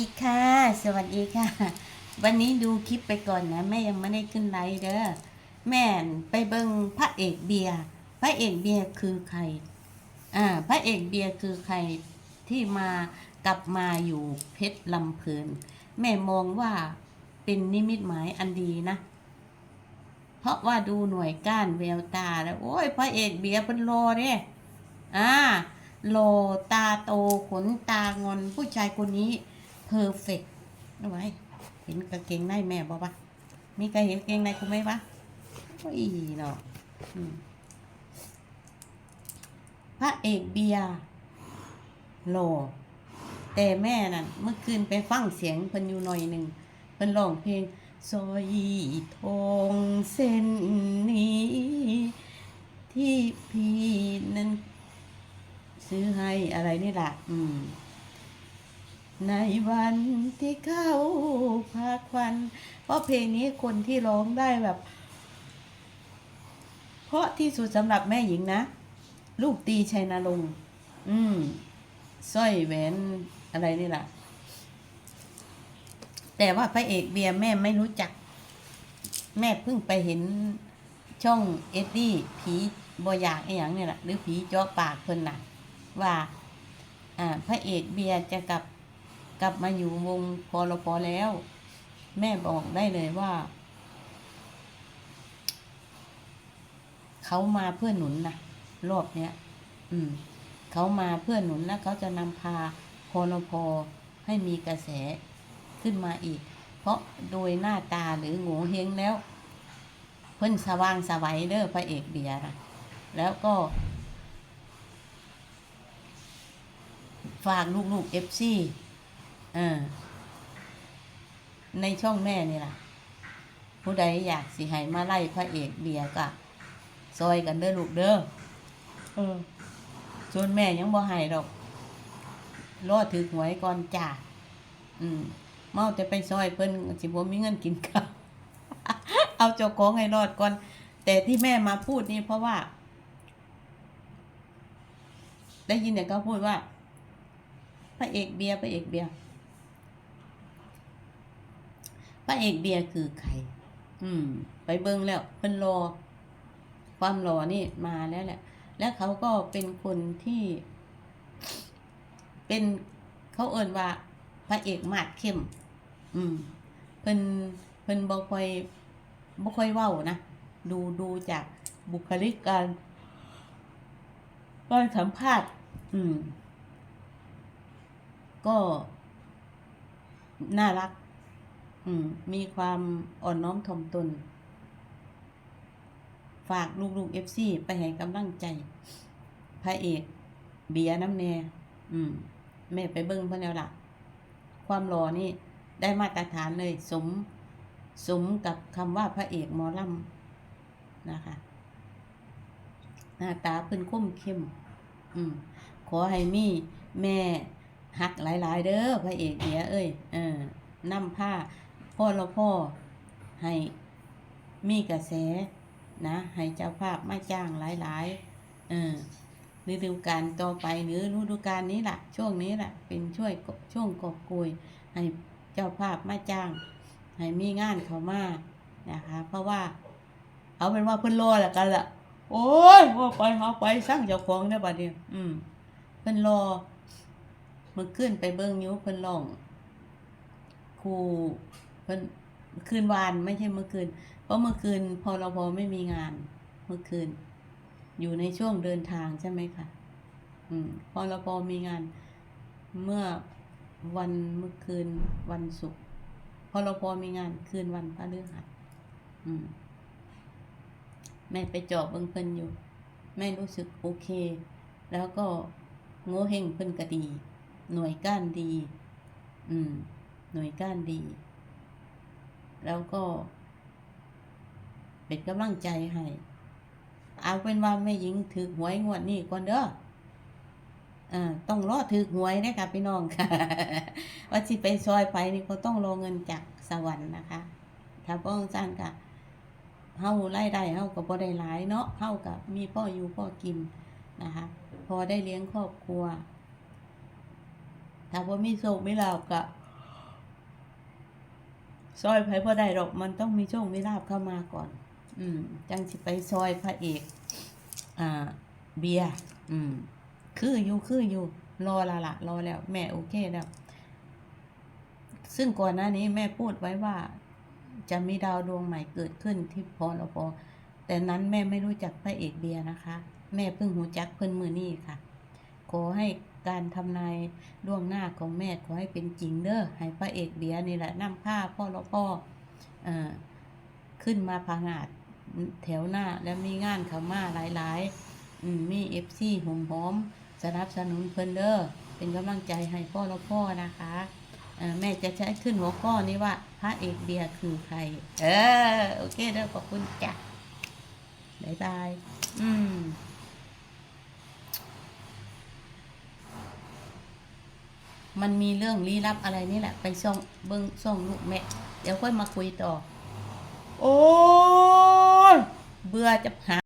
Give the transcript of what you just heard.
ดีค่ะ สวัสดีค่ะ วันนี้ดูคลิปไปก่อนนะแม่ยังไม่ได้ขึ้นไลฟ์เด้อแม่ไปเบิงพระเอกเบียร์พระเอกเบียร์คือใครอ่าพระเอกเบียร์คือใครที่มากลับมาอยู่เพชรลำเพลินแม่มองว่าเป็นนิมิตหมายอันดีนะ เพราะว่าดูหน่วยก้านแววตาแล้วโอ้ยพระเอกเบียร์เป็นรอเนี่ยอ่าโลตาโตขนตางอนผู้ชายคนนี้ เพอร์เฟกต์ไว้เห็นกางเกงในแม่บอกปะมีใครเห็นกางเกงในคุณไหมปะโอ้ยเนาะพระเอกเบียร์โลแต่แม่นั่นเมื่อคืนไปฟังเสียงเพิ่นอยู่หน่อยหนึ่งเพิ่นร้องเพลงซอยทองเส้นนี้ ที่พี่นั้นซื้อให้อะไรนี่แหละอืม ในวันที่เข้าพาควัน เพราะเพลงนี้คนที่ร้องได้แบบ เพราะที่สุดสำหรับแม่หญิงนะ ลูกตีชัยนารงค์อืมสร้อยแหวนอะไรนี่แหละแต่ว่าพระเอกเบียร์แม่ไม่รู้จัก แม่เพิ่งไปเห็นช่องเอ็ดดี้ผีบอยากไอ้อย่างนี่แหละหรือผีเจาะปากเพิ่นน่ะว่า อ่า พระเอกเบียร์จะกลับ กลับมาอยู่วงพอลพอแล้ว แม่บอกได้เลยว่า เขามาเพื่อหนุนนะรอบเนี้ยอืม เขามาเพื่อหนุนแล้วเขาจะนำพาพอลพอให้มีกระแสขึ้นมาอีก เพราะโดยหน้าตาหรือโงเฮงแล้ว เพิ่นสว่างสวัยเด้อพระเอกเบียร์แล้วก็ฝากลูกๆเอฟซี เออ ในช่องแม่นี่ล่ะ ผู้ใดอยากสิให้มาไล่พระเอกเบียร์ก็ซอยกันเด้อลูกเด้อเออส่วนแม่ยังบ่ให้ดอกรอถือหวยก่อนจ้าอืม เมาแต่ไปซอยเพิ่นสิบ่มีเงินกินข้าวเอาเจ้าของให้รอดก่อน แต่ที่แม่มาพูดนี่เพราะว่า ได้ยินแต่เขาพูดว่าพระเอกเบียร์พระเอกเบียร์พ ระเอกเบียร์คือใคร อืม ไปเบิ่งแล้วเพิ่นรอ ความรอนี่มาแล้วแหละ แล้วเขาก็เป็นคนที่ เป็นเขาเอ่นว่า พระเอกมาดเข้ม อืม เพิ่นเพิ่นบ่ค่อยบ่ค่อยเว้านะ ดูดูจากบุคลิกการการสัมภาษณ์ อืม ก็ น่ารัก มีความอ่อนน้อมถ่อมตน ฝากลูกๆเอฟซีไปให้กำลังใจ พระเอก เบียน้ำแน่แม่ไปเบิ้งเพื่อนแล้วล่ะ ความรอนี่ได้มาตรฐานเลย สม สมกับคำว่าพระเอกมอลำนะคะ หน้าตาเพิ่นคมเข้ม อืม ขอให้มีแม่หักหลาย ๆ เด้อพระเอกเดียเอ้ย เออนำผ้า พ่อเราพ่อให้มีกระแสนะให้เจ้าภาพมาจ้างหลายๆเออฤดูกาลต่อไปหรือฤดูกาลนี้ล่ะ ช่วงนี้ล่ะ เป็นช่วยช่วงกอบโกยให้เจ้าภาพมาจ้าง ให้มีงานเขามานะคะ เพราะว่าเอาเป็นว่าเพิ่นรอแล้วกันล่ะโอ้ยว่าไปหาไปสร้างเจ้าของได้อบัดนี้อืมเพิ่นรอเมื่อคืนไปเบิ่งอยู่เพิ่นร้องครู พิ่นคืนวานไม่ใช่เมื่อคืน เพราะเมื่อคืนพอเราพอไม่มีงานเมื่อคืน อยู่ในช่วงเดินทางใช่ไหมคะอืมพอเราพอมีงาน เมื่อวันเมื่อคืนวันศุกร์พอเราพอมีงานคืนวันพฤหัสอืมแม่ไปจอบเบิ่งเพิ่นอยู่ แม่รู้สึกโอเค แล้วก็โง่เฮงเพิ่นก็ดี หน่วยก้านดี อืม หน่วยก้านดี แล้วก็ เป็นกำลังใจให้เอาเป็นว่าแม่หญิงถือหวยงวดนี้ก่อนเด้ออ่าต้องรอถือหวยนะคะพี่น้องค่ะ ว่าสิไปซอยไปนี่ก็ต้องรอเงินจากสวรรค์นะคะ ถ้าป้องสั้นกะเฮาไล่ได้เฮาก็บ่ได้หลายเนาะเฮากับมีพ่ออยู่พ่อกินนะคะ พอได้เลี้ยงครอบครัว ถ้าว่ามีโศกไม่ลาบกะ ซอยไผบ่ได้หรอกมันต้องมีโชคมีลาบเข้ามาก่อน อืม จังสิไปซอยพระเอกอ่า เบียร์อืม คืออยู่คืออยู่ รอละละรอแล้ว แม่โอเคแล้ว ซึ่งก่อนหน้านี้แม่พูดไว้ว่า จะมีดาวดวงใหม่เกิดขึ้นที่พอรพแต่นั้นแม่ไม่รู้จักพระเอกเบียร์นะคะ แม่เพิ่งหูจักเพิ่นมือนี่ค่ะ ขอให้ การทำนายล่วงหน้าของแม่ขอให้เป็นจริงเด้อให้พระเอกเบียร์นี่แหละนำผ้าพ่อละพ่ออขึ้นมาพางาดแถวหน้าแล้วมีงานเขามาหลายๆมีเอฟซีหอมหอมสนับสนุนเพิ่นเด้อเป็นกำลังใจให้พ่อละพ่อนะคะแม่จะใช้ขึ้นหัวข้อนี้ว่า พระเอกเบียร์คือใคร เออ โอเคเด้อขอบคุณจ้ะบายบาย อืม มันมีเรื่องลี้ลับอะไรนี่แหละ ไปส่องเบิ้งส่องลูกแม่ เดี๋ยวค่อยมาคุยต่อ โอ้ยเบื่อจะหา